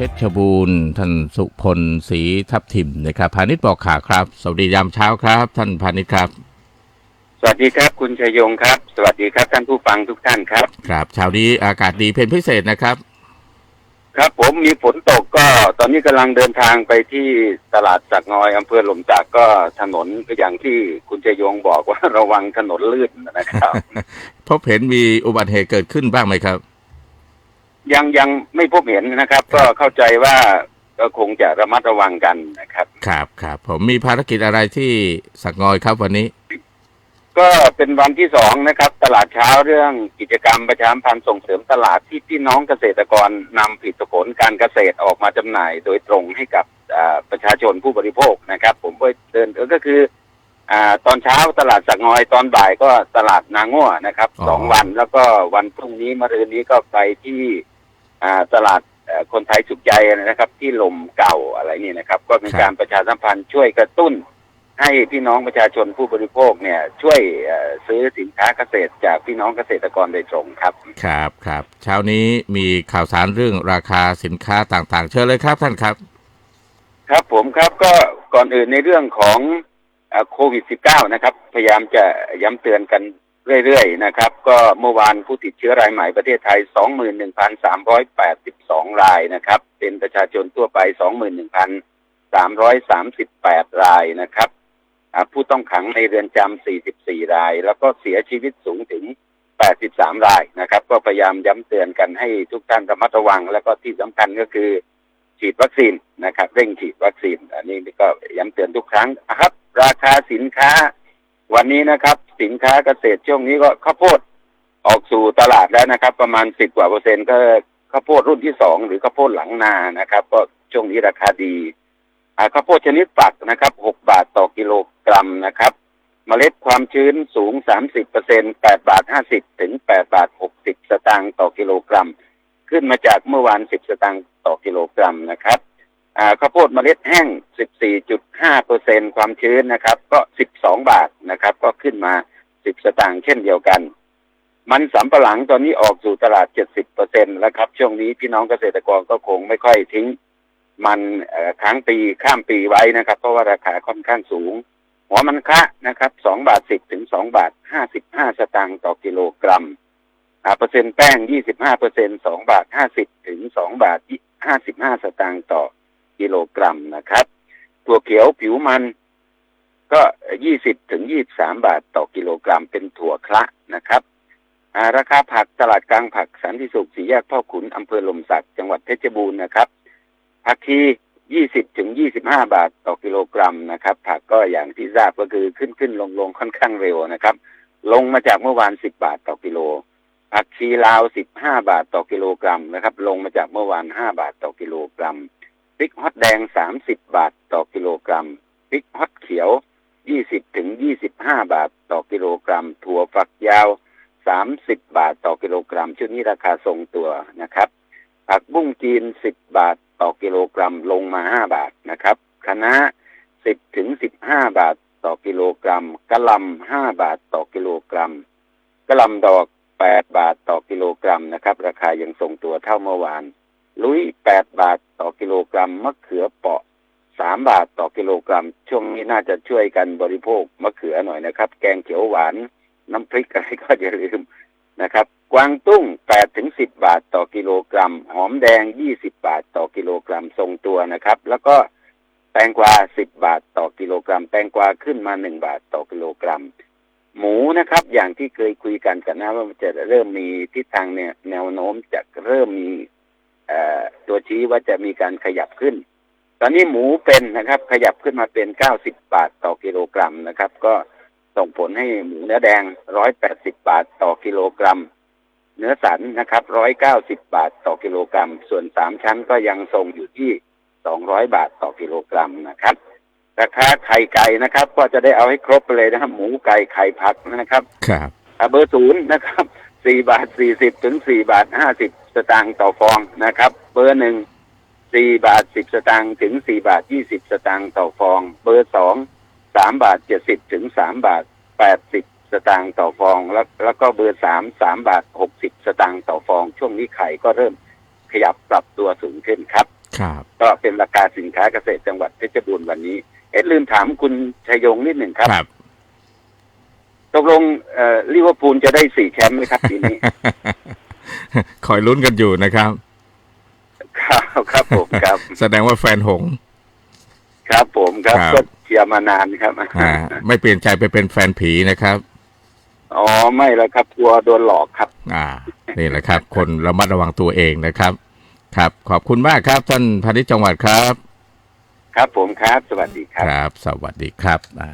เพชรบูรณ์ท่านสุพลศรีทับทิมนะครับพาณิชย์บอกข่าวครับ สวัสดียามเช้าครับ ท่านพาณิชย์ครับ สวัสดีครับคุณชยงครับ สวัสดีครับท่านผู้ฟังทุกท่านครับ ครับเช้านี้อากาศดีเป็นพิเศษนะครับ ครับผมมีฝนตกก็ตอนนี้กำลังเดินทางไปที่ตลาดสักงอยอำเภอหลมจากก็ถนนก็อย่างที่คุณชยงบอกว่าระวังถนนลื่นนะครับ พบเห็นมีอุบัติเหตุเกิดขึ้นบ้างไหมครับ ยังยังไม่พบเห็นนะครับ ก็เข้าใจว่าก็คงจะระมัดระวังกันนะครับ ครับครับผมมีภารกิจอะไรที่สักงอยครับวันนี้ ก็เป็นวันที่สองนะครับ ตลาดเช้าเรื่องกิจกรรมประชาสัมพันธ์ส่งเสริมตลาดที่พี่น้องเกษตรกรนำผลิตผลการเกษตรออกมาจำหน่ายโดยตรงให้กับอ่าประชาชนผู้บริโภคนะครับ ผมก็เดินเออก็คืออ่าตอนเช้าตลาดสักงอยตอนบ่ายก็ตลาดนางง่วนะครับอ๋อ สองวันแล้วก็วันพรุ่งนี้มะรืนนี้ก็ไปที่อ่า ตลาดเอ่อคนไทยสุขใจนะครับ ที่ลมเก่าอะไรนี่นะครับ ก็เป็นการประชาสัมพันธ์ช่วยกระตุ้น ให้พี่น้องประชาชนผู้บริโภคเนี่ย ช่วยเอ่อซื้อสินค้าเกษตรจากพี่น้องเกษตรกรโดยตรงครับ ครับครับเช้านี้มีข่าวสารเรื่องราคาสินค้าต่างๆ เชิญเลยครับท่านครับ ครับผมครับก็ก่อนอื่นในเรื่องของเอ่อโควิด -19 นะครับ พยายามจะย้ำเตือนกัน เรื่อยๆนะครับ ก็เมื่อวานผู้ติดเชื้อรายใหม่ประเทศไทย 21,382 รายนะครับ เป็นประชาชนทั่วไป 21,338 รายนะครับผู้ต้องขังในเรือนจำ 44 ราย แล้วก็เสียชีวิตสูงถึง 83 รายนะครับ ก็พยายามย้ำเตือนกันให้ทุกท่านระมัดระวัง แล้วก็ที่สำคัญก็คือฉีดวัคซีนนะครับ เร่งฉีดวัคซีน อันนี้ก็ย้ำเตือนทุกครั้งนะครับ ราคาสินค้า วันนี้นะครับ สินค้าเกษตรช่วงนี้ก็ข้าวโพดออกสู่ตลาดแล้วนะครับ ประมาณสิบกว่าเปอร์เซ็นต์ก็ข้าวโพดรุ่นที่สองหรือข้าวโพดหลังนานะครับ ก็ช่วงนี้ราคาดีข้าวโพดชนิดฝักนะครับหกบาทต่อกิโลกรัมนะครับเมล็ดความชื้นสูงสามสิบเปอร์เซ็นแปดบาทห้าสิบถึงแปดบาทหกสิบสตางค์ต่อกิโลกรัม ขึ้นมาจากเมื่อวาน10สตางค์ต่อกิโลกรัมนะครับ ข้าวโพดเมล็ดแห้ง 14.5เปอร์เซ็นความชื้นนะครับ ก็ 12 บาทนะครับ ก็ขึ้นมา 10 สตางค์เช่นเดียวกัน มันสำปะหลังตอนนี้ออกสู่ตลาด 70เปอร์เซ็นแล้วครับ ช่วงนี้พี่น้องเกษตรกรก็คงไม่ค่อยทิ้ง มันค้างปีข้ามปีไว้นะครับ เพราะว่าราคาค่อนข้างสูง หัวมันคะนะครับ 2 บาท 10 ถึง 2 บาท 55 สตางค์ต่อกิโลกรัมอ่าเปอร์เซ็นต์แป้ง 25เปอร์เซ็นต์2บาท 50 ถึง 2 บาท 55 สตางค์ต่อ กิโลกรัมนะครับ ตัวเขียวผิวมันก็20ถึง23บสามบาทต่อกิโลกรัมเป็นถั่วคละนะครับราคาผักตลาดกลางผักสันติสุขสีแยกพ่อขุนอำเภอลมศักจังหวัดเพชรบูรณ์นะครับผักชี20ถึง25บห้าบาทต่อกิโลกรัมนะครับ ผักก็อย่างที่ทราบก็คือขึ้นขึ้นลงลงค่อนข้างเร็วนะครับ ลงมาจากเมื่อวาน10บบาทต่อกิโล ผักชีลาว15บห้าบาทต่อกิโลกรัมนะครับ ลงมาจากเมื่อวาน5บาทต่อกิโลกรัม พริกฮอตแดง30บาทต่อกิโลกรัมพริกฮอตเขียว20ถึง25บาทต่อกิโลกรัม ถั่วฝักยาว30บาทต่อกิโลกรัม ชุดนี้ราคาทรงตัวนะครับผักบุ้งจีน10บาทต่อกิโลกรัมลงมา5บาทนะครับคะน้า10ถึง15บาทต่อกิโลกรัมกะหล่ำ5บาทต่อกิโลกรัมกะหล่ำดอก8บาทต่อกิโลกรัมนะครับ ราคายังทรงตัวเท่าเมื่อวาน ลุย8บาทต่อกิโลกรัมมะเขือเปาะ3บาทต่อกิโลกรัม ช่วงนี้น่าจะช่วยกันบริโภคมะเขือหน่อยนะครับ แกงเขียวหวาน น้ำพริกอะไรก็อย่าลืมนะครับ กวางตุ้ง8ถึง10บาทต่อกิโลกรัม หอมแดง20บาทต่อกิโลกรัมทรงตัวนะครับ แล้วก็แตงกวา10บาทต่อกิโลกรัม แตงกวาขึ้นมา1บาทต่อกิโลกรัม หมูนะครับ อย่างที่เคยคุยกันกันนะว่าจะเริ่มมีทิศทางเนี่ยแนวโน้มจะเริ่มมี ตัวชี้ว่าจะมีการขยับขึ้น ตอนนี้หมูเป็นนะครับ ขยับขึ้นมาเป็น90บาทต่อกิโลกรัมนะครับ ก็ส่งผลให้หมูเนื้อแดง180บาทต่อกิโลกรัม เนื้อสันนะครับ190บาทต่อกิโลกรัม ส่วนสามชั้นก็ยังทรงอยู่ที่200บาทต่อกิโลกรัมนะครับราคาไข่ไก่นะครับ ก็จะได้เอาให้ครบไปเลยนะครับ หมูไก่ไข่ผักนะครับ ครับอ่าเบอร์ศูนย์นะครับ สี่บาทสี่สิบถึงสี่บาทห้าสิบสตางค์ต่อฟองนะครับ เบอร์หนึ่งสี่บาทสิบสตางค์ถึงสี่บาทยี่สิบสตางค์ต่อฟอง เบอร์สองสามบาทเจ็ดสิบถึงสามบาทแปดสิบสตางค์ต่อฟอง แล้วแล้วก็เบอร์สามสามบาทหกสิบสตางค์ต่อฟอง ช่วงนี้ไข่ก็เริ่มขยับปรับตัวสูงขึ้นครับ ครับ ก็เป็นราคาสินค้าเกษตรจังหวัดเพชรบูรณ์วันนี้ เอ๊ะลืมถามคุณชัยยงนิดหนึ่งครับครับ ตกลงเอ่อลิเวอร์พูลจะได้สี่แชมป์ไหมครับปีนี้ คอยลุ้นกันอยู่นะครับ ครับครับผมครับ แสดงว่าแฟนหงส์ครับผมครับครับก็เชียร์มานานครับอ่าไม่เปลี่ยนใจไปเป็นแฟนผีนะครับอ๋อไม่แล้วครับกลัวโดนหลอกครับ อ่า นี่แหละครับ คนระมัดระวังตัวเองนะครับ ครับ ขอบคุณมากครับท่านพาณิชย์จังหวัดครับ ครับผมครับ สวัสดีครับครับ สวัสดีครับอ่า